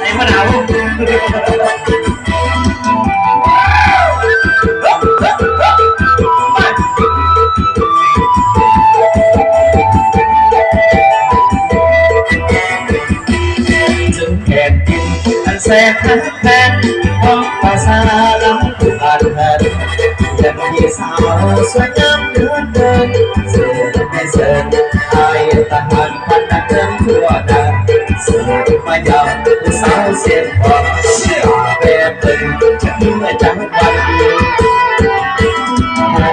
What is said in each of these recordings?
ไอ้มะนาวจึงแขนกินอันแสนนั้นของภาษาลำพูอ่านแทนยังมีสาวสวยงามเหลือเกินเสือไม่เสือไอายทหารพันนักเดินทั่วด สาวเสียงพอเชื่อแบบตึงจะมีไม่จังวัน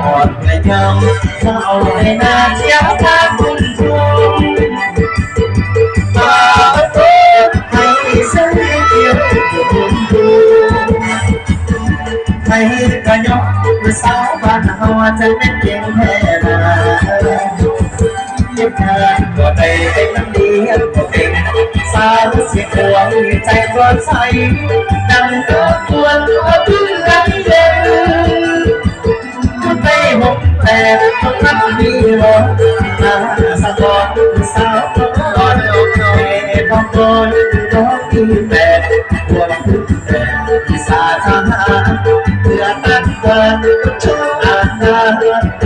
หอดไม่ยอมเข้าในนาเที่ยวทางคุณชมมาให้สียเดียวคุณดูให้ก็ยกมือสาวบ้านเฮาจะเป็นเพียงแค่นาเก็บงานก็ได้ได้น้ำเลี้ยงตัวใจก็ใสดังก็ควตัวเพื่อนเดินไปหกแปดต้องนัดีรอมาสะกอนสาวตอนดอกน้อยต้องโดนดอกที่แปดรวมทุกแปดที่สาธารณะเพื่อตัดกินชุดอาณาเด